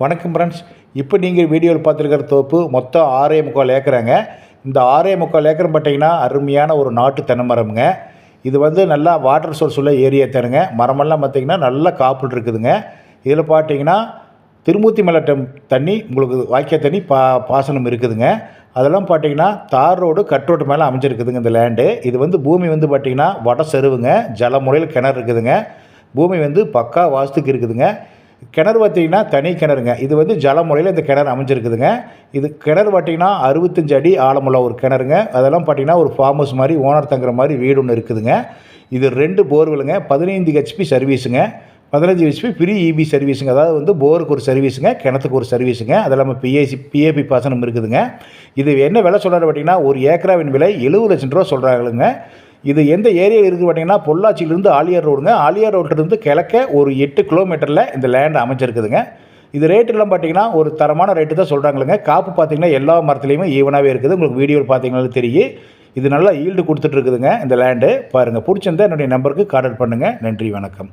வணக்கம் ஃப்ரெண்ட்ஸ் இப்போ நீங்கள் வீடியோவில் பார்த்துருக்கிற தோப்பு மொத்தம் ஆறே முக்கால் ஏக்கராங்க. இந்த ஆறே முக்கால் ஏக்கர் பார்த்தீங்கன்னா அருமையான ஒரு நாட்டு தென்னை மரம்ங்க இது வந்து நல்லா வாட்டர் சோர்ஸ் உள்ள ஏரியா தருங்க மரமெல்லாம் பார்த்தீங்கன்னா நல்லா காப்பில் இருக்குதுங்க. இதில் பார்த்தீங்கன்னா திருமூர்த்தி மலை டெம் தண்ணி உங்களுக்கு வாய்க்கால் தண்ணி பா பாசனம் இருக்குதுங்க. அதெல்லாம் பார்த்தீங்கன்னா தார் ரோடு கட் ரோடு மேலே அமைஞ்சிருக்குதுங்க இந்த லேண்டு இது வந்து பூமி வந்து பார்த்திங்கன்னா வட செருவுங்க. ஜல முறையில் கிணறு இருக்குதுங்க. பூமி வந்து பக்கா வாஸ்துக்கு இருக்குதுங்க. கிணறு பார்த்தீங்கன்னா தனி கிணறுங்க. இது வந்து ஜலமுறையில் இந்த கிணறு அமைஞ்சிருக்குதுங்க. இது கிணறு பார்த்தீங்கன்னா அறுபத்தஞ்சு அடி ஆழமுள்ள ஒரு கிணறுங்க. அதெல்லாம் பார்த்தீங்கன்னா ஒரு ஃபார்ம் ஹவுஸ் மாதிரி ஓனர் தங்குற மாதிரி வீடு ஒன்று இருக்குதுங்க. இது ரெண்டு போர்வெலுங்க பதினைந்து ஹெச்பி சர்வீஸுங்க பதினஞ்சு ஹெச்பி ஃப்ரீ இபி சர்வீஸுங்க அதாவது வந்து போருக்கு ஒரு சர்வீஸுங்க கிணத்துக்கு ஒரு சர்வீஸுங்க அது இல்லாமல் பிஏசி பிஏபி பாசனம் இருக்குதுங்க. இது என்ன விலை சொல்கிறாரு பார்த்தீங்கன்னா ஒரு ஏக்கராவின் விலை எழுபது லட்சம் ரூபா சொல்கிறாங்களுங்க இது எந்த ஏரியாவில் இருக்குது பார்த்தீங்கன்னா பொள்ளாச்சியிலேருந்து ஆலியார் ரோடுங்க. ஆலியார் ரோட்டிலிருந்து கிழக்க ஒரு எட்டு கிலோமீட்டரில் இந்த லேண்ட் அமைச்சிருக்குதுங்க இது ரேட்டெல்லாம் பார்த்தீங்கன்னா ஒரு தரமான ரேட்டு தான் சொல்கிறாங்களுங்க காப்பு பார்த்தீங்கன்னா எல்லா மரத்துலேயுமே ஈவனாகவே இருக்குது. உங்களுக்கு வீடியோவில் பார்த்தீங்கன்னா தெரியும். இது நல்லா ஈல்டு கொடுத்துட்டு இருக்குதுங்க இந்த லேண்டு பாருங்கள் பிடிச்சிருந்தா என்னுடைய நம்பருக்கு கான்டாக்ட் பண்ணுங்கள் நன்றி வணக்கம்.